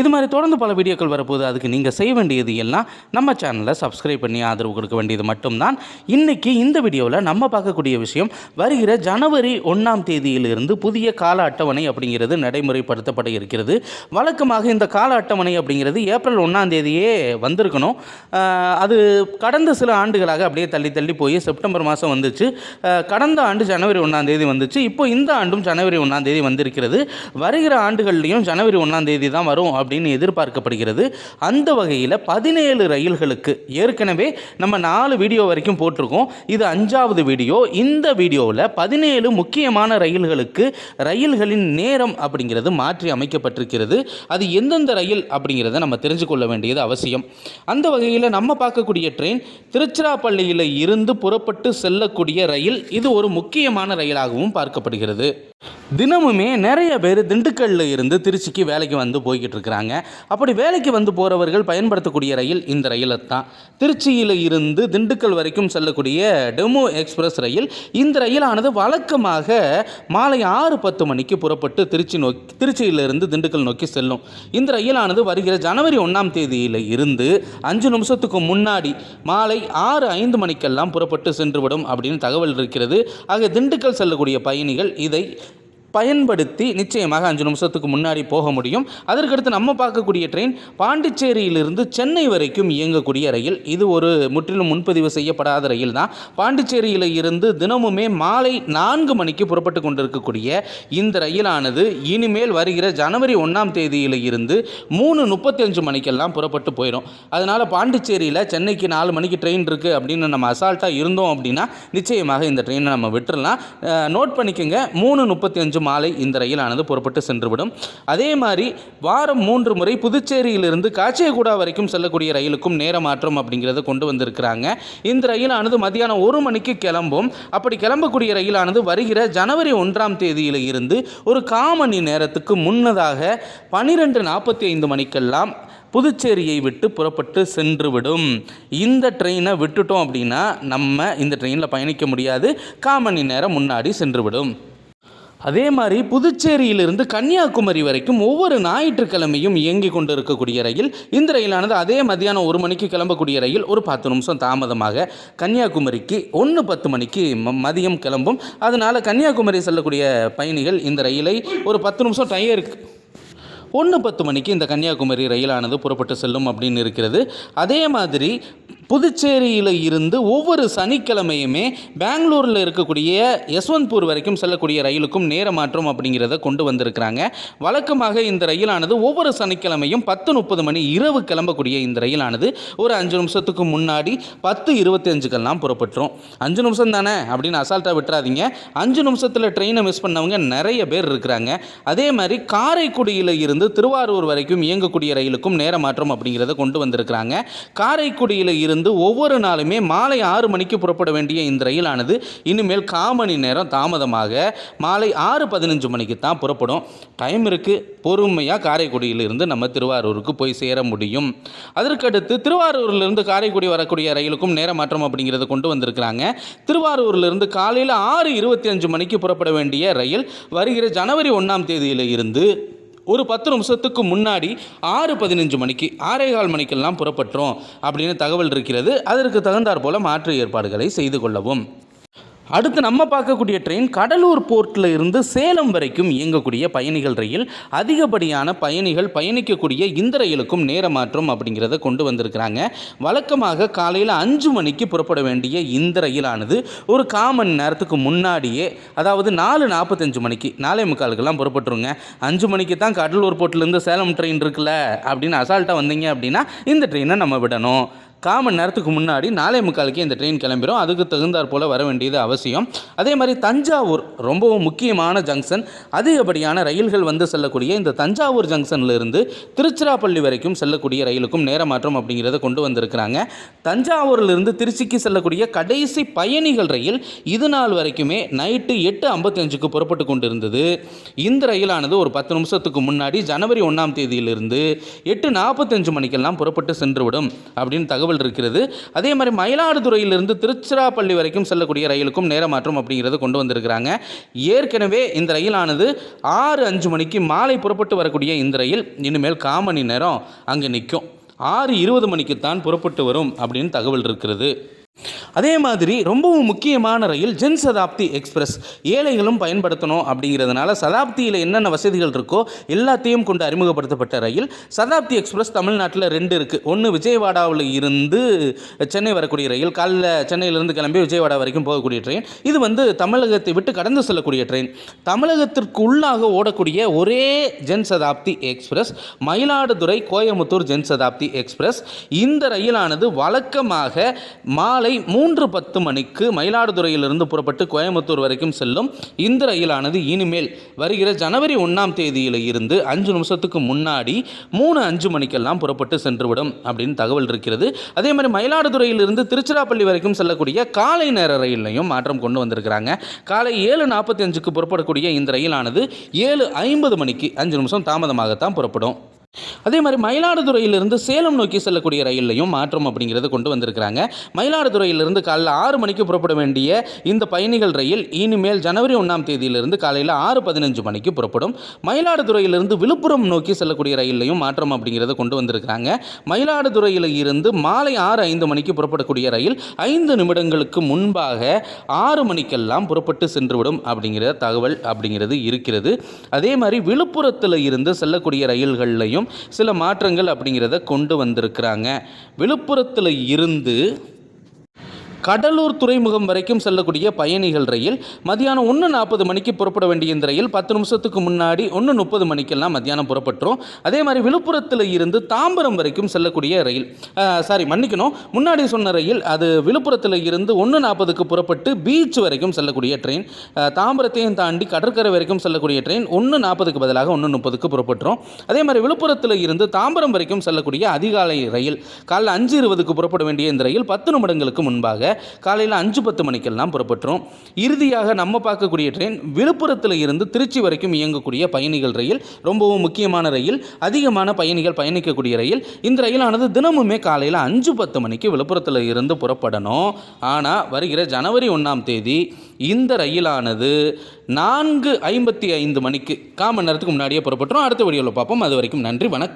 இது மாதிரி தொடர்ந்து பல வீடியோக்கள் வரப்போது அதுக்கு நீங்கள் செய்ய வேண்டியது எல்லாம் நம்ம சேனலை சப்ஸ்கிரைப் பண்ணி ஆதரவு கொடுக்க வேண்டியது மட்டும்தான். இன்றைக்கி இந்த வீடியோவில் நம்ம பார்க்கக்கூடிய விஷயம் வருகிற ஜனவரி ஒன்றாம் தேதியிலிருந்து புதிய கால அட்டவணை அப்படிங்கிறது நடைமுறைப்படுத்தப்பட இருக்கிறது. வழக்கமாக இந்த கால அட்டவணை அப்படிங்கிறது ஏப்ரல் ஒன்றாம் தேதியே வந்திருக்கணும். அது கடந்த சில ஆண்டுகளாக அப்படியே தள்ளி தள்ளி போய் செப்டம்பர் மாதம் வந்துச்சு. கடந்த ஆண்டு ஜனவரி ஒன்றாம் தேதி வந்துச்சு. இப்போ இந்த ஆண்டும் ஜனவரி ஒன்றாம் தேதி வந்திருக்கிறது. வருகிற ஆண்டுகள்லையும் ஜனவரி ஒன்றாம் தேதி தான் வரும் அப்படின்னு எதிர்பார்க்கப்படுகிறது. அந்த வகையில் பதினேழு ரயில்களுக்கு ஏற்கனவே நம்ம நாலு வீடியோ வரைக்கும் போட்டிருக்கோம். இது அஞ்சாவது வீடியோ. இந்த வீடியோவில் பதினேழு முக்கியமான ரயில்களுக்கு ரயில்களின் நேரம் அப்படிங்கிறது மாற்றி அமைக்கப்பட்டிருக்கிறது. அது எந்தெந்த ரயில் அப்படிங்கிறத நம்ம தெரிஞ்சு கொள்ள வேண்டியது அவசியம். அந்த வகையில் நம்ம பார்க்கக்கூடிய ட்ரெயின் திருச்சிராப்பள்ளியில் இருந்து புறப்பட்டு செல்லக்கூடிய ரயில் இது ஒரு முக்கியமான ரயிலாகவும் பார்க்கப்படுகிறது. தினமுமே நிறைய பேர் திண்டுக்கல்ல இருந்து திருச்சிக்கு வேலைக்கு வந்து போய்கிட்டு இருக்கிறாங்க அப்படி வேலைக்கு வந்து போகிறவர்கள் பயன்படுத்தக்கூடிய ரயில் இந்த ரயிலை தான் திருச்சியில் இருந்து திண்டுக்கல் வரைக்கும் செல்லக்கூடிய டெமோ எக்ஸ்பிரஸ் ரயில் இந்த ரயிலானது வழக்கமாக மாலை ஆறு பத்து மணிக்கு புறப்பட்டு திருச்சி நோக்கி திருச்சியிலிருந்து திண்டுக்கல் நோக்கி செல்லும். இந்த ரயிலானது வருகிற ஜனவரி ஒன்றாம் தேதியில் இருந்து அஞ்சு நிமிஷத்துக்கு முன்னாடி மாலை ஆறு ஐந்து மணிக்கெல்லாம் புறப்பட்டு சென்றுவிடும் அப்படின்னு தகவல் இருக்கிறது. ஆக திண்டுக்கல் செல்லக்கூடிய பயணிகள் இதை பயன்படுத்தி நிச்சயமாக அஞ்சு நிமிஷத்துக்கு முன்னாடி போக முடியும். அதற்கடுத்து நம்ம பார்க்கக்கூடிய ட்ரெயின் பாண்டிச்சேரியிலிருந்து சென்னை வரைக்கும் இயங்கக்கூடிய ரயில். இது ஒரு முற்றிலும் முன்பதிவு செய்யப்படாத ரயில் தான். பாண்டிச்சேரியில் இருந்து தினமுமே மாலை நான்கு மணிக்கு புறப்பட்டு கொண்டிருக்கக்கூடிய இந்த ரயிலானது இனிமேல் வருகிற ஜனவரி ஒன்றாம் தேதியில் இருந்து மூணு முப்பத்தஞ்சு மணிக்கெல்லாம் புறப்பட்டு போயிடும். அதனால் பாண்டிச்சேரியில் சென்னைக்கு நாலு மணிக்கு ட்ரெயின் இருக்குது அப்படின்னு நம்ம அசால்ட்டாக இருந்தோம் அப்படின்னா நிச்சயமாக இந்த ட்ரெயினை நம்ம விட்டுறலாம். நோட் பண்ணிக்கோங்க. மூணு முப்பத்தி அஞ்சு மாலை இந்த ரயிலானது புறப்பட்டு சென்றுவிடும். அதே மாதிரி வாரம் மூன்று முறை புதுச்சேரியிலிருந்து காச்சியகுடா வரைக்கும் செல்லக்கூடிய ரயிலுக்கும் நேர மாற்றம் அப்படிங்கிறத கொண்டு வந்திருக்கிறாங்க. இந்த ரயிலானது மதியானம் ஒரு மணிக்கு கிளம்பும். அப்படி கிளம்பக்கூடிய ரயிலானது வருகிற ஜனவரி ஒன்றாம் தேதியில் இருந்து ஒரு காமணி நேரத்துக்கு முன்னதாக பனிரெண்டு நாற்பத்தி ஐந்து மணிக்கெல்லாம் புதுச்சேரியை விட்டு புறப்பட்டு சென்றுவிடும். இந்த ட்ரெயினை விட்டுட்டோம் அப்படின்னா நம்ம இந்த ட்ரெயினில் பயணிக்க முடியாது. காமணி நேரம் முன்னாடி சென்றுவிடும். அதே மாதிரி புதுச்சேரியிலிருந்து கன்னியாகுமரி வரைக்கும் ஒவ்வொரு ஞாயிற்றுக்கிழமையும் இயங்கி கொண்டு இருக்கக்கூடிய ரயில் இந்த ரயிலானது அதே மதியானம் ஒரு மணிக்கு கிளம்பக்கூடிய ரயில் ஒரு பத்து நிமிஷம் தாமதமாக கன்னியாகுமரிக்கு ஒன்று பத்து மணிக்கு ம- மதியம் கிளம்பும். அதனால் கன்னியாகுமரி செல்லக்கூடிய பயணிகள் இந்த ரயிலை ஒரு பத்து நிமிஷம் டயருக்கு ஒன்று பத்து மணிக்கு இந்த கன்னியாகுமரி ரயிலானது புறப்பட்டு செல்லும் அப்படின்னு இருக்கிறது. அதே மாதிரி புதுச்சேரியில் இருந்து ஒவ்வொரு சனிக்கிழமையுமே பெங்களூரில் இருக்கக்கூடிய யஸ்வந்த்பூர் வரைக்கும் செல்லக்கூடிய ரயிலுக்கும் நேர மாற்றம் அப்படிங்கிறத கொண்டு வந்திருக்கிறாங்க. வழக்கமாக இந்த ரயிலானது ஒவ்வொரு சனிக்கிழமையும் பத்து முப்பது மணி இரவு கிளம்பக்கூடிய இந்த ரயிலானது. ஒரு அஞ்சு நிமிஷத்துக்கு முன்னாடி பத்து இருபத்தி அஞ்சுக்கெல்லாம் புறப்பட்டுரும். அஞ்சு நிமிஷம் தானே அப்படின்னு அசால்ட்டாக விட்டுறாதீங்க. அஞ்சு நிமிஷத்தில் ட்ரெயினை மிஸ் பண்ணவங்க நிறைய பேர் இருக்கிறாங்க. அதே மாதிரி காரைக்குடியில் இருந்து திருவாரூர் வரைக்கும் இயங்கக்கூடிய ரயிலுக்கும் நேர மாற்றம் அப்படிங்கிறத கொண்டு வந்திருக்கிறாங்க. காரைக்குடியில் இருந்து ஒவ்வொரு நாளுமே மாலை ஆறு மணிக்கு புறப்பட வேண்டிய இந்த ரயிலானது இனிமேல் காமணி நேரம் தாமதமாக மாலை ஆறு பதினஞ்சு மணிக்கு தான் புறப்படும். டைம் இருக்குது பொறுமையாக காரைக்குடியிலிருந்து நம்ம திருவாரூருக்கு போய் சேர முடியும். அதற்கடுத்து திருவாரூர்லேருந்து காரைக்குடி வரக்கூடிய ரயிலுக்கும் நேர மாற்றம் அப்படிங்கிறத கொண்டு வந்திருக்கிறாங்க. திருவாரூர்லேருந்து காலையில் ஆறு இருபத்தி அஞ்சு மணிக்கு புறப்பட வேண்டிய ரயில் வருகிற ஜனவரி ஒன்றாம் தேதியில் இருந்து ஒரு பத்து நிமிஷத்துக்கு முன்னாடி ஆறு பதினஞ்சு மணிக்கு ஆறே கால் மணிக்கெல்லாம் புறப்பட்டுரும் அப்படின்னு தகவல் இருக்கிறது. அதற்கு தகுந்தாற் போல மாற்று ஏற்பாடுகளை செய்து கொள்ளவும். அடுத்து நம்ம பார்க்கக்கூடிய ட்ரெயின் கடலூர் போர்ட்டில் இருந்து சேலம் வரைக்கும் இயங்கக்கூடிய பயணிகள் ரயில் அதிகப்படியான பயணிகள் பயணிக்கக்கூடிய இந்த ரயிலுக்கும் நேர மாற்றம் அப்படிங்கிறத கொண்டு வந்திருக்கிறாங்க. வழக்கமாக காலையில் அஞ்சு மணிக்கு புறப்பட வேண்டிய இந்த ரயிலானது ஒரு காமன் நேரத்துக்கு முன்னாடியே அதாவது நாலு நாற்பத்தஞ்சு மணிக்கு நாலே முக்காலுக்கெல்லாம் புறப்பட்டுருங்க. அஞ்சு மணிக்கு தான் கடலூர் போர்ட்லேருந்து சேலம் ட்ரெயின் இருக்குல்ல அப்படின்னு அசால்ட்டாக வந்தீங்க அப்படின்னா இந்த ட்ரெயினை நம்ம விடணும். காமன் நேரத்துக்கு முன்னாடி நாலே முக்காலுக்கு இந்த ட்ரெயின் கிளம்பிடும் அதுக்கு தகுந்தாற் போல் வர வேண்டியது அவசியம். அதே மாதிரி தஞ்சாவூர் ரொம்பவும் முக்கியமான ஜங்ஷன் அதிகப்படியான ரயில்கள் வந்து செல்லக்கூடிய இந்த தஞ்சாவூர் ஜங்ஷன்லேருந்து திருச்சிராப்பள்ளி வரைக்கும் செல்லக்கூடிய ரயிலுக்கும் நேரமாற்றம் அப்படிங்கிறத கொண்டு வந்திருக்கிறாங்க. தஞ்சாவூர்லேருந்து திருச்சிக்கு செல்லக்கூடிய கடைசி பயணிகள் ரயில் இது நாள் வரைக்குமே நைட்டு எட்டு ஐம்பத்தஞ்சுக்கு புறப்பட்டு கொண்டிருந்தது. இந்த ரயிலானது ஒரு பத்து நிமிஷத்துக்கு முன்னாடி ஜனவரி ஒன்றாம் தேதியிலிருந்து எட்டு நாற்பத்தஞ்சு மணிக்கெல்லாம் புறப்பட்டு சென்றுவிடும் அப்படின்னு தகவல் தகவல் இருக்கிறது. அதே மாதிரி மயிலாடுதுறையிலிருந்து திருச்சிராப்பள்ளி வரைக்கும் செல்லக்கூடிய ரயிலுக்கும் நேரமாற்றம் மாற்றம் அப்படிங்கிறது கொண்டு வந்திருக்கிறாங்க. ஏற்கனவே இந்த ரயிலானது ஆறு அஞ்சு மணிக்கு மாலை புறப்பட்டு வரக்கூடிய இந்த ரயில் இனிமேல் காமணி நேரம் அங்கே நிற்கும். ஆறு இருபது மணிக்கு தான் புறப்பட்டு வரும் அப்படின்னு தகவல் இருக்கிறது. அதே மாதிரி ரொம்பவும் முக்கியமான ரயில் ஜென் சதாப்தி எக்ஸ்பிரஸ். ஏழைகளும் பயன்படுத்தணும் அப்படிங்கிறதுனால சதாப்தியில் என்னென்ன வசதிகள் இருக்கோ எல்லாத்தையும் கொண்டு அறிமுகப்படுத்தப்பட்ட ரயில். சதாப்தி எக்ஸ்பிரஸ் தமிழ்நாட்டில் ரெண்டு இருக்குது ஒன்று விஜயவாடாவில் இருந்து சென்னை வரக்கூடிய ரயில். காலைல சென்னையிலிருந்து கிளம்பி விஜயவாடா வரைக்கும் போகக்கூடிய ட்ரெயின் இது வந்து தமிழகத்தை விட்டு கடந்து செல்லக்கூடிய ட்ரெயின் தமிழகத்திற்கு உள்ளாக ஓடக்கூடிய ஒரே ஜென் சதாப்தி எக்ஸ்பிரஸ் மயிலாடுதுறை கோயமுத்தூர் ஜென் சதாப்தி எக்ஸ்பிரஸ். இந்த ரயிலானது வழக்கமாக மாலை மூன்று பத்து மணிக்கு மயிலாடுதுறையிலிருந்து புறப்பட்டு கோயம்புத்தூர் வரைக்கும் செல்லும் இந்த ரயிலானது இனிமேல் வருகிற ஜனவரி ஒன்றாம் தேதியில் இருந்து அஞ்சு நிமிஷத்துக்கு முன்னாடி மூணு அஞ்சு மணிக்கெல்லாம் புறப்பட்டு சென்றுவிடும் அப்படின்னு தகவல் இருக்கிறது. அதே மாதிரி மயிலாடுதுறையிலிருந்து திருச்சிராப்பள்ளி வரைக்கும் செல்லக்கூடிய காலை நேர ரயிலையும் மாற்றம் கொண்டு வந்திருக்கிறாங்க. காலை ஏழு நாற்பத்தி அஞ்சுக்கு புறப்படக்கூடிய இந்த ரயிலானது ஏழு ஐம்பது மணிக்கு அஞ்சு நிமிஷம் தாமதமாகத்தான் புறப்படும். அதே மாதிரி மயிலாடுதுறையிலிருந்து சேலம் நோக்கி செல்லக்கூடிய ரயில்லையும் மாற்றம் அப்படிங்கிறது கொண்டு வந்திருக்கிறாங்க. மயிலாடுதுறையிலிருந்து காலையில் ஆறு மணிக்கு புறப்பட வேண்டிய இந்த பயணிகள் ரயில் இனிமேல் ஜனவரி ஒன்றாம் தேதியிலிருந்து காலையில் ஆறு பதினஞ்சு மணிக்கு புறப்படும். மயிலாடுதுறையிலிருந்து விழுப்புரம் நோக்கி செல்லக்கூடிய ரயில்லையும் மாற்றம் அப்படிங்கிறத கொண்டு வந்திருக்கிறாங்க. மயிலாடுதுறையில் இருந்து மாலை ஆறு ஐந்து மணிக்கு புறப்படக்கூடிய ரயில் ஐந்து நிமிடங்களுக்கு முன்பாக ஆறு மணிக்கெல்லாம் புறப்பட்டு சென்றுவிடும் அப்படிங்கிற தகவல் அப்படிங்கிறது இருக்கிறது. அதே மாதிரி விழுப்புரத்தில் இருந்து செல்லக்கூடிய ரயில்கள்லையும் சில மாற்றங்கள் அப்படிங்கிறத கொண்டு வந்திருக்கிறாங்க. விழுப்புரத்தில் இருந்து கடலூர் துறைமுகம் வரைக்கும் செல்லக்கூடிய பயணிகள் ரயில் மதியானம் ஒன்று நாற்பது மணிக்கு புறப்பட வேண்டிய இந்த ரயில் பத்து நிமிஷத்துக்கு முன்னாடி ஒன்று முப்பது மணிக்கெல்லாம் மத்தியானம் புறப்பட்டுரும். அதே மாதிரி விழுப்புரத்தில் இருந்து தாம்பரம் வரைக்கும் செல்லக்கூடிய ரயில் சாரி மன்னிக்கணும். முன்னாடி சொன்ன ரயில் அது விழுப்புரத்தில் இருந்து ஒன்று நாற்பதுக்கு புறப்பட்டு பீச் வரைக்கும் செல்லக்கூடிய ட்ரெயின் தாம்பரத்தையும் தாண்டி கடற்கரை வரைக்கும் செல்லக்கூடிய ட்ரெயின் ஒன்று நாற்பதுக்கு பதிலாக ஒன்று முப்பதுக்கு புறப்பட்டுரும். அதே மாதிரி விழுப்புரத்தில் இருந்து தாம்பரம் வரைக்கும் செல்லக்கூடிய அதிகாலை ரயில் காலைல அஞ்சு இருபதுக்கு புறப்பட வேண்டிய இந்த ரயில் பத்து நிமிடங்களுக்கு முன்பாக காலையில் அஞ்சு பத்து மணிக்கெல்லாம் புறப்பட்டுரும். இறுதியாக நம்ம பார்க்கக்கூடிய ட்ரெயின் விழுப்புரத்தில் இருந்து திருச்சி வரைக்கும் இயங்கக்கூடிய பயணிகள் ரயில் ரொம்பவும் முக்கியமான ரயில் அதிகமான பயணிகள் பயணிக்கக்கூடிய ரயில். இந்த ரயிலானது தினமுமே காலையில் அஞ்சு பத்து மணிக்கு விழுப்புரத்தில் இருந்து புறப்படணும். ஆனால் வருகிற ஜனவரி ஒன்றாம் தேதி இந்த ரயிலானது நான்கு ஐம்பத்தி ஐந்து மணிக்கு காமன் நேரத்துக்கு முன்னாடியே புறப்பட்டுரும். அடுத்த வீடியோவில் பார்ப்போம். அது வரைக்கும் நன்றி வணக்கம்.